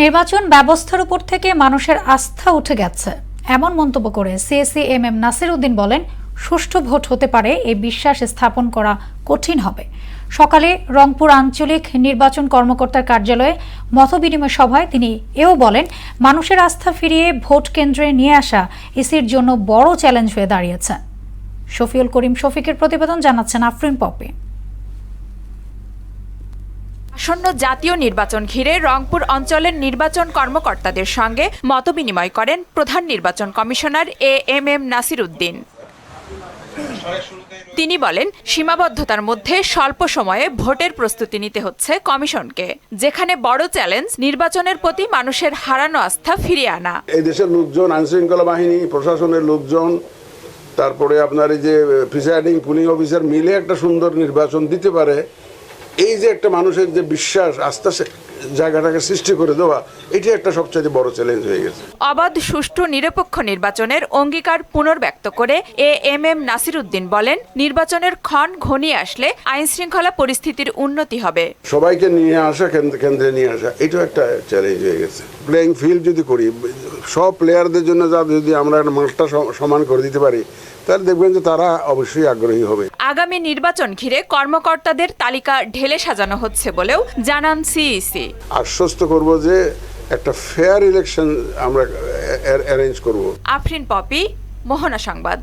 নির্বাচন ব্যবস্থার উপর থেকে মানুষের আস্থা উঠে গেছে। এমন মন্তব্য করে CEC M M Nasir Uddin বলেন, সুষ্ঠু ভোট হতে পারে এই বিশ্বাস স্থাপন করা কঠিন হবে। সকালে রংপুর আঞ্চলিক নির্বাচন কর্মকর্তার কার্যালয়ে মতবিনিময় সভায় তিনি এও বলেন, মানুষের আস্থা ফিরিয়ে ভোট কেন্দ্রে নিয়ে আসা ইসির জন্য বড় চ্যালেঞ্জ হয়ে দাঁড়িয়েছে। শফিউল করিম শফিকের প্রতিবেদন জানাচ্ছেন আফরিন পপি। আসন্ন জাতীয় নির্বাচন ঘিরে রংপুর অঞ্চলের নির্বাচন কর্মকর্তাদের সঙ্গে মতবিনিময় করেন প্রধান নির্বাচন commissioner A M M Nasir Uddin. তিনি বলেন, সীমাবদ্ধতার মধ্যে স্বল্প সময়ে ভোটের প্রস্তুতি নিতে হচ্ছে কমিশনকে, যেখানে বড় চ্যালেঞ্জ নির্বাচনের প্রতি মানুষের হারানো আস্থা ফিরিয়ে আনা। এই দেশের লোকজন, আইনশৃঙ্খলা বাহিনী, প্রশাসনের লোকজন, তারপরে আপনার এই যে প্রিসাইডিং পুলিং অফিসার মিলে একটা সুন্দর নির্বাচন দিতে পারে এই যে একটা মানুষের যে বিশ্বাস আস্থা জায়গাটাকে সৃষ্টি করে দেওয়া এটি একটা সবচেয়ে বড় চ্যালেঞ্জ হয়ে গেছে। অবাধ সুষ্ঠু নিরপেক্ষ নির্বাচনের অঙ্গীকার পুনর্ব্যক্ত করে A M M Nasir Uddin বলেন নির্বাচনের ক্ষণ ঘনিয়ে আসলে আইন শৃঙ্খলা পরিস্থিতির উন্নতি হবে। সবাইকে নিয়ে আসা কেন্দ্রে নিয়ে আসা এটাও একটা চ্যালেঞ্জ হয়ে গেছে। প্লেয়িং ফিল্ড যদি করি সব প্লেয়ারদের জন্য যা যদি আমরা একটা মাঠটা সমান করে দিতে পারি তাহলে দেখবেন যে তারা অবশ্যই আগ্রহী হবে। আগামী নির্বাচন ঘিরে কর্মকর্তাদের তালিকা ঢেলে সাজানো হচ্ছে বলেও জানান সিইসি আশ্বস্ত করব যে একটা ফেয়ার ইলেকশন আমরা অ্যারেঞ্জ করব। আফরিন পপি মোহনা সংবাদ।